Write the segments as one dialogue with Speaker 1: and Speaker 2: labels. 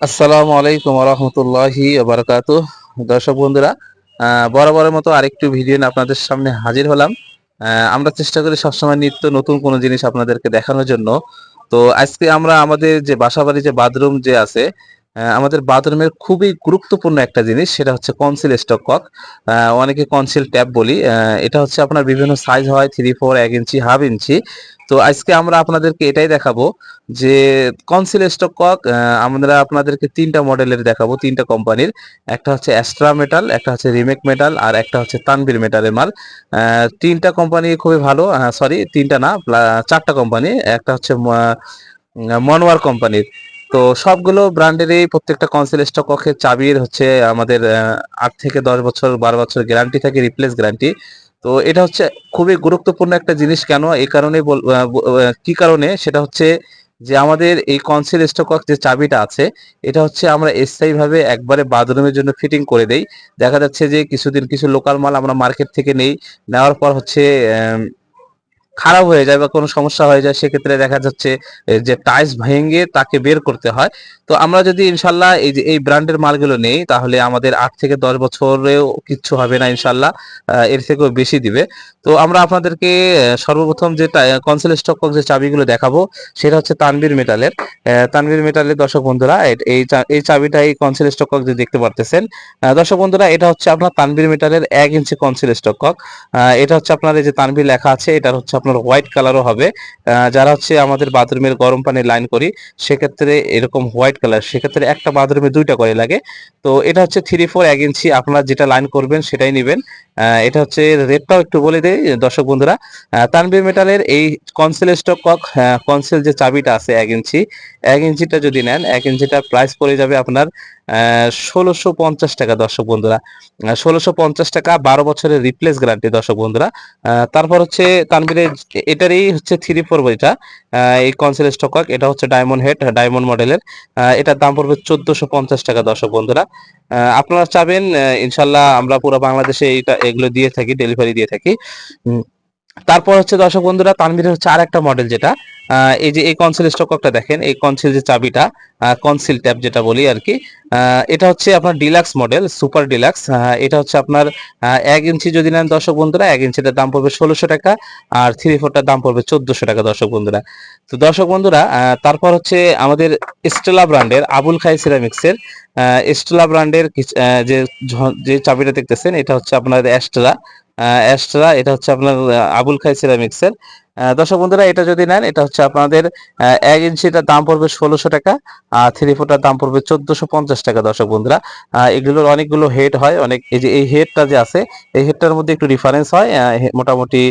Speaker 1: আসসালামু আলাইকুম রহমতুল্লাহি বারকাত দর্শক বন্ধুরা বরাবরের মতো আরেকটু ভিডিও আপনাদের সামনে হাজির হলাম। আমরা চেষ্টা করি সবসময় নিত্য নতুন কোনো জিনিস আপনাদেরকে দেখানোর জন্য। তো আজকে আমরা আমাদের যে বাসাবাড়ি যে বাথরুম যে আছে আমাদের বাথরুমের খুবই গুরুত্বপূর্ণ একটা জিনিস, সেটা হচ্ছে কনসিল স্টক কক। অনেকে কনসিল ট্যাপ বলি। এটা হচ্ছে আপনার বিভিন্ন সাইজ হয় থ্রি ফোর এক ইঞ্চি হাফ ইঞ্চি। তো আজকে আমরা আপনাদেরকে এটাই দেখাবো যে কনসিল স্টক কক আমরা আপনাদেরকে তিনটা মডেলের দেখাবো, তিনটা কোম্পানির একটা হচ্ছে অ্যাস্ট্রা মেটাল একটা হচ্ছে রিমেক মেটাল আর একটা হচ্ছে তানবির মেটালের মাল। তিনটা কোম্পানি খুবই ভালো সরি তিনটা না চারটা কোম্পানি একটা হচ্ছে মনোয়ার কোম্পানির তো সবগুলো ব্র্যান্ডেরই প্রত্যেকটা কনসিল স্টক ককের চাবির হচ্ছে আমাদের আট থেকে দশ বছর, বারো বছর গ্যারান্টি থাকে রিপ্লেস গ্যারান্টি তো এটা হচ্ছে খুবই গুরুত্বপূর্ণ একটা জিনিস কেন? এই কারণে কি কারণে? সেটা হচ্ছে যে আমাদের এই কনসিল স্টক যে চাবিটা আছে, এটা হচ্ছে আমরা স্থায়ী ভাবে একবারে বাথরুমের জন্য ফিটিং করে দেই। দেখা যাচ্ছে যে কিছুদিন কিছু লোকাল মাল আমরা মার্কেট থেকে নেই, নেওয়ার পর হচ্ছে খারাপ হয়ে যায় বা কোনো সমস্যা হয়ে যায়, সেক্ষেত্রে দেখা যাচ্ছে যে টাইলস ভেঙে তাকে বের করতে হয়। তো আমরা যদি ইনশাল্লাহ এই যে, এই ব্র্যান্ডের মালগুলো নেই, তাহলে আমাদের আট থেকে দশ বছরেও কিচ্ছু হবে না ইনশাল্লাহ এর থেকেও বেশি দিবে। তো আমরা আপনাদেরকে সর্বপ্রথম যে কনসেল স্টক যে চাবিগুলো দেখাবো, সেটা হচ্ছে তানবীর মেটালের। তানবীর মেটালের, দর্শক বন্ধুরা এই এই চাবিটা এই কনসেল স্টক যে দেখতে পারতেছেন দর্শক বন্ধুরা, এটা হচ্ছে আপনার তানবীর মেটালের এক ইঞ্চি কনসেল স্টক এটা হচ্ছে আপনার এই যে তানবীর লেখা আছে, এটার হচ্ছে আপনার হোয়াইট কালারও হবে। যারা হচ্ছে আমাদের বাথরুমের গরম পানি লাইন করি, সেক্ষেত্রে এরকম হোয়াইট কালার সেক্ষেত্রে একটা বাথরুমে দুইটা করে লাগে। তো এটা হচ্ছে থ্রি ফোর এক ইঞ্চি আপনারা যেটা লাইন করবেন সেটাই নেবেন। এটা হচ্ছে রেটটাও একটু বলে দেই, দর্শক বন্ধুরা। তানবীর মেটালের এই কনসেল স্টক কক কনসেল যে চাবিটা আছে এক ইঞ্চি এক ইঞ্চিটা যদি নেন, এক ইঞ্চিটা প্রাইস পড়ে যাবে আপনার ষোলোশো পঞ্চাশ টাকা দর্শক বন্ধুরা। ষোলোশো পঞ্চাশ টাকা, বারো বছরের রিপ্লেস গ্যারান্টি দর্শক বন্ধুরা। তারপর হচ্ছে তানবীরের এটারই হচ্ছে থ্রি ফোর বইটা এই কনসেল স্টক এটা হচ্ছে ডায়মন্ড হেড ডায়মন্ড মডেলের এটার দাম পড়বে চোদ্দশো পঞ্চাশ টাকা দর্শক বন্ধুরা। আপনারা চাবেন ইনশাল্লাহ আমরা পুরো বাংলাদেশে এইটা, এগুলো দিয়ে থাকি ডেলিভারি দিয়ে থাকি। তারপর হচ্ছে দর্শক বন্ধুরা, তানভীরের হচ্ছে আর একটা মডেল যেটা এই যে এই কনসিল স্টকটা দেখেন, এই কনসিল যে চাবিটা কনসিল ট্যাব যেটা বলি আর কি এটা হচ্ছে আপনার ডিলাক্স মডেল সুপার ডিলাক্স এটা হচ্ছে আপনার এক ইঞ্চি যদি নেন দর্শক বন্ধুরা, এক ইঞ্চিটার দাম পড়বে ষোলোশো টাকা আর থ্রি ফোরটার দাম পড়বে চোদ্দশো টাকা দর্শক বন্ধুরা। তো দর্শক বন্ধুরা তারপর হচ্ছে আমাদের স্টেলা ব্র্যান্ডের আবুল খাই সিরামিক্সের স্টেলা ব্র্যান্ডের যে যে চাবিটা দেখতেছেন, এটা হচ্ছে আপনার অ্যাস্ট্রা অ্যাস্ট্রা এটা হচ্ছে আপনার আবুল খাই সিরামিক্সের দর্শক বন্ধুরা, এটা যদি নেন, এটা হচ্ছে আপনাদের এক ইঞ্চিটার দাম পড়বে ষোলোশো টাকা, আর থ্রি ফোরটার দাম পড়বে চোদ্দশো পঞ্চাশ টাকা, দর্শক বন্ধুরা। এগুলোর অনেকগুলো হেড হয়, অনেক, এই যে এই হেডটা যে আছে, এই হেডটার মধ্যে একটু ডিফারেন্স হয় মোটামুটি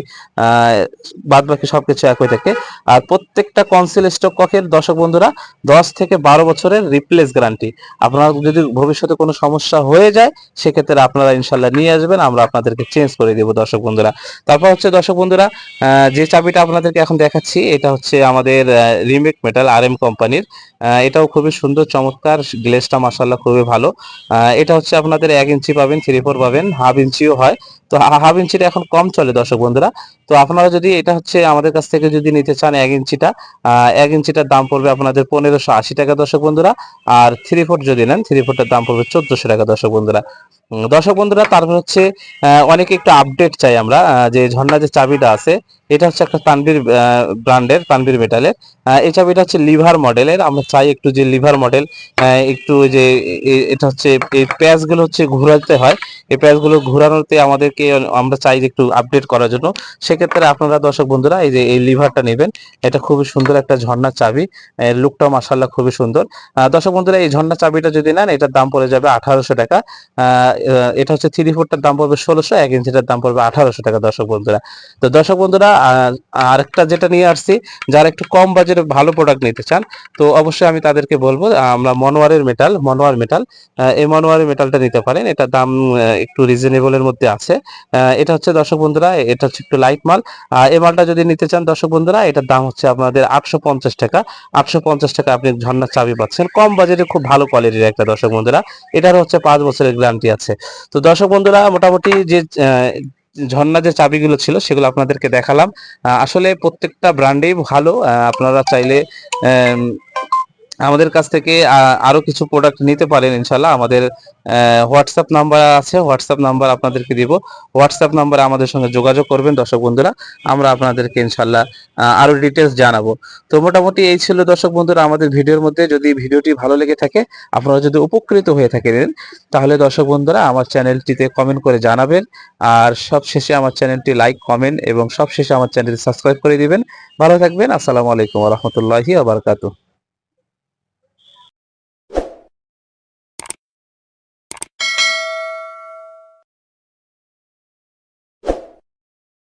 Speaker 1: বাদ বাকি সবকিছু একই থাকে। আর প্রত্যেকটা কনসিল স্টক ককের, দর্শক বন্ধুরা, দশ থেকে বারো বছরের রিপ্লেস গ্যারান্টি আপনার যদি ভবিষ্যতে কোনো সমস্যা হয়ে যায়, সেক্ষেত্রে আপনারা ইনশাল্লাহ নিয়ে আসবেন, আমরা আপনাদেরকে চেঞ্জ করে দেবো, দর্শক বন্ধুরা। তারপর হচ্ছে, দর্শক বন্ধুরা যে চাবিটা আপনাদেরকে এখন দেখাচ্ছি, এটা হচ্ছে আমাদের রিমেক মেটাল আর এম কোম্পানির এটাও খুবই সুন্দর, চমৎকার গ্লেসটা মাসাল্লাহ খুবই ভালো। এটা হচ্ছে আপনাদের এক ইঞ্চি পাবেন, থ্রি ফোর পাবেন, হাফ ইঞ্চিও হয়। তো হাফ ইঞ্চিটা এখন কম চলে দর্শক বন্ধুরা। তো আপনারা যদি, এটা হচ্ছে আমাদের কাছ থেকে যদি নিতে চান এক ইঞ্চিটা এক ইঞ্চিটার দাম পড়বে আপনাদের পনেরোশো আশি টাকা দর্শক বন্ধুরা। আর থ্রি ফোর যদি নেন, থ্রি ফোরটার দাম পড়বে চোদ্দশো টাকা দর্শক বন্ধুরা। দর্শক বন্ধুরা, তারপর হচ্ছে অনেকে একটু আপডেট চাই আমরা যে ঝর্ণা যে চাবিটা আছে, এটা হচ্ছে একটা তানবীর ব্র্যান্ডের তানবীর মেটালের এই চাবিটা হচ্ছে লিভার মডেলের আমরা চাই একটু যে লিভার মডেল একটু যে এটা হচ্ছে, এই প্যাচগুলো হচ্ছে ঘোরাতে হয়। এই প্যাচগুলো ঘোরানোতে আমাদেরকে, আমরা চাই যে একটু আপডেট করার জন্য। সেক্ষেত্রে আপনারা দর্শক বন্ধুরা, এই যে, এই লিভারটা নেবেন। এটা খুবই সুন্দর একটা ঝর্ণার চাবি। লুকটা মাসাল্লাহ খুবই সুন্দর। দর্শক বন্ধুরা, এই ঝর্ণা চাবিটা যদি নেন, এটার দাম পড়ে যাবে আঠারোশো টাকা। এটা হচ্ছে থ্রি ফোরটার দাম পড়বে ষোলোশো, এক ইঞ্চিটার দাম পড়বে আঠারোশো টাকা দর্শক বন্ধুরা। তো দর্শক বন্ধুরা আরেকটা যেটা নিয়ে আসছি, যারা একটু কম বাজেটে ভালো প্রোডাক্ট নিতে চান, তো অবশ্যই আমি তাদেরকে বলব, আমরা মনোয়ারের মেটাল মনোয়ার মেটাল এই মনোয়ারের মেটালটা নিতে পারেন। এটার দাম একটু রিজনেবলের মধ্যে আছে। এটা হচ্ছে দর্শক বন্ধুরা, এটা হচ্ছে একটু লাইট মাল। এই মালটা যদি নিতে চান দর্শক বন্ধুরা, এটার দাম হচ্ছে আপনাদের আটশো পঞ্চাশ টাকা। আটশো পঞ্চাশ টাকা আপনি ঝর্ণার চাবি পাচ্ছেন। কম বাজেটে খুব ভালো কোয়ালিটির একটা দর্শক বন্ধুরা। এটার হচ্ছে পাঁচ বছরের গ্যারান্টি আছে। তো দর্শক বন্ধুরা, মোটামুটি যে ঝর্ণা যে চাবিগুলো ছিল সেগুলো আপনাদেরকে দেখালাম। আসলে প্রত্যেকটা ব্র্যান্ডেই ভালো। আপনারা চাইলে আমাদের কাছ থেকে আরও কিছু প্রোডাক্ট নিতে পারেন ইনশাল্লাহ আমাদের হোয়াটসঅ্যাপ নাম্বার আছে। হোয়াটসঅ্যাপ নাম্বার আপনাদেরকে দিব। হোয়াটসঅ্যাপ নাম্বারে আমাদের সঙ্গে যোগাযোগ করবেন দর্শক বন্ধুরা। আমরা আপনাদেরকে ইনশাল্লাহ আরও ডিটেলস জানাব। তো মোটামুটি এই ছিল দর্শক বন্ধুরা আমাদের ভিডিওর মধ্যে। যদি ভিডিওটি ভালো লেগে থাকে, আপনারা যদি উপকৃত হয়ে থাকেন, তাহলে দর্শক বন্ধুরা আমার চ্যানেলটিতে কমেন্ট করে জানাবেন। আর সব শেষে আমার চ্যানেলটি লাইক কমেন্ট এবং সব শেষে আমার চ্যানেলটি সাবস্ক্রাইব করে দিবেন। ভালো থাকবেন। আসসালামু আলাইকুম রহমতুল্লাহি আবরকাতুহ